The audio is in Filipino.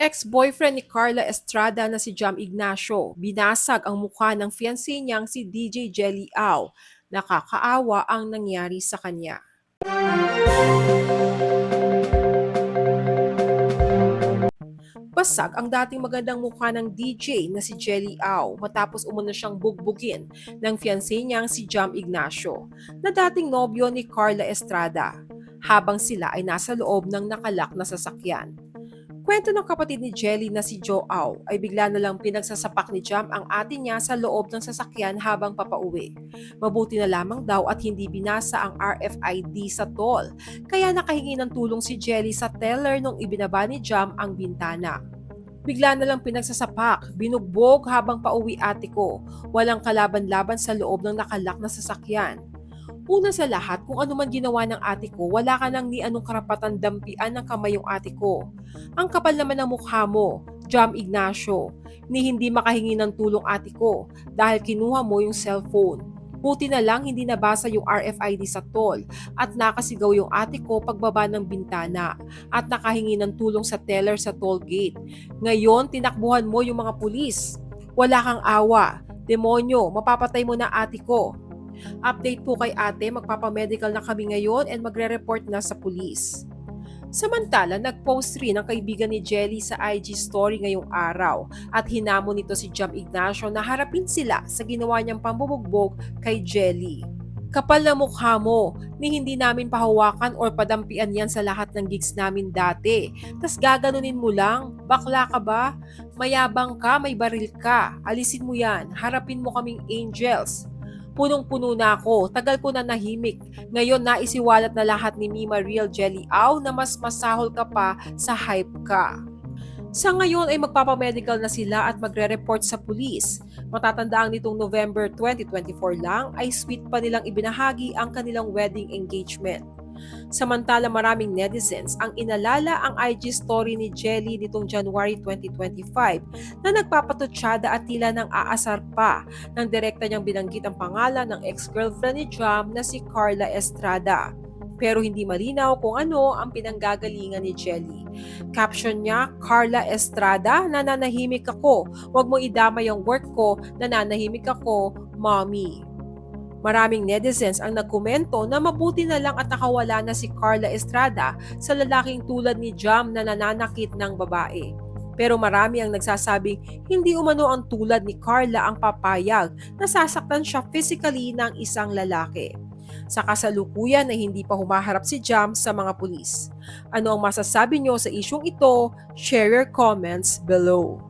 Ex-boyfriend ni Carla Estrada na si Jam Ignacio, binasag ang mukha ng fiancé niyang si DJ Jelly Au. Nakakaawa ang nangyari sa kanya. Basag ang dating magandang mukha ng DJ na si Jelly Au matapos umano siyang bugbugin ng fiancé niyang si Jam Ignacio na dating nobyo ni Carla Estrada habang sila ay nasa loob ng nakalak na sasakyan. Kwento ng kapatid ni Jelly na si Joe Au ay bigla na lang pinagsasapak ni Jam ang ate niya sa loob ng sasakyan habang papauwi. Mabuti na lamang daw at hindi binasa ang RFID sa toll, kaya nakahingi ng tulong si Jelly sa teller nung ibinaba ni Jam ang bintana. Bigla na lang pinagsasapak, binugbog habang pauwi ate ko. Walang kalaban-laban sa loob ng nakalak na sasakyan. Una sa lahat, kung ano man ginawa ng ate ko, wala ka nang ni anong karapatan dampian ng kamay yung ate ko. Ang kapal naman ng mukha mo, Jam Ignacio, ni hindi makahingi ng tulong ate ko dahil kinuha mo yung cellphone. Buti na lang hindi nabasa yung RFID sa toll at nakasigaw yung ate ko pagbaba ng bintana at nakahingi ng tulong sa teller sa toll gate. Ngayon, tinakbuhan mo yung mga pulis. Wala kang awa. Demonyo, mapapatay mo na ate ko. Update po kay ate, magpapamedical na kami ngayon and magre-report na sa pulis. Samantala, nag-post rin ang kaibigan ni Jelly sa IG story ngayong araw at hinamon nito si Jam Ignacio na harapin sila sa ginawa niyang pambubugbog kay Jelly. Kapal na mukha mo, ni hindi namin pahawakan or padampian yan sa lahat ng gigs namin dati. Tas gaganunin mo lang, bakla ka ba? Mayabang ka, may baril ka. Alisin mo yan, harapin mo kaming angels. Punong-puno na ako, tagal ko na nahimik. Ngayon naisiwalat na lahat ni Mima Real Jelly Aw na mas masahol ka pa sa hype ka. Sa ngayon ay magpapamedical na sila at magre-report sa pulis. Matatandaang nitong November 2024 lang ay sweet pa nilang ibinahagi ang kanilang wedding engagement. Samantala maraming netizens ang inalala ang IG story ni Jelly nitong January 2025 na nagpapatutsyada at tila nang aasar pa nang direkta niyang binanggit ang pangalan ng ex-girlfriend ni Jam na si Carla Estrada. Pero hindi malinaw kung ano ang pinanggagalingan ni Jelly. Caption niya, Carla Estrada, nananahimik ako. Huwag mo idamay ang work ko, nananahimik ako, mommy. Maraming netizens ang nagkomento na mabuti na lang at nakawala na si Carla Estrada sa lalaking tulad ni Jam na nananakit ng babae. Pero marami ang nagsasabing hindi umano ang tulad ni Carla ang papayag na sasaktan siya physically ng isang lalaki. Sa kasalukuyan na hindi pa humaharap si Jam sa mga pulis. Ano ang masasabi nyo sa isyong ito? Share your comments below.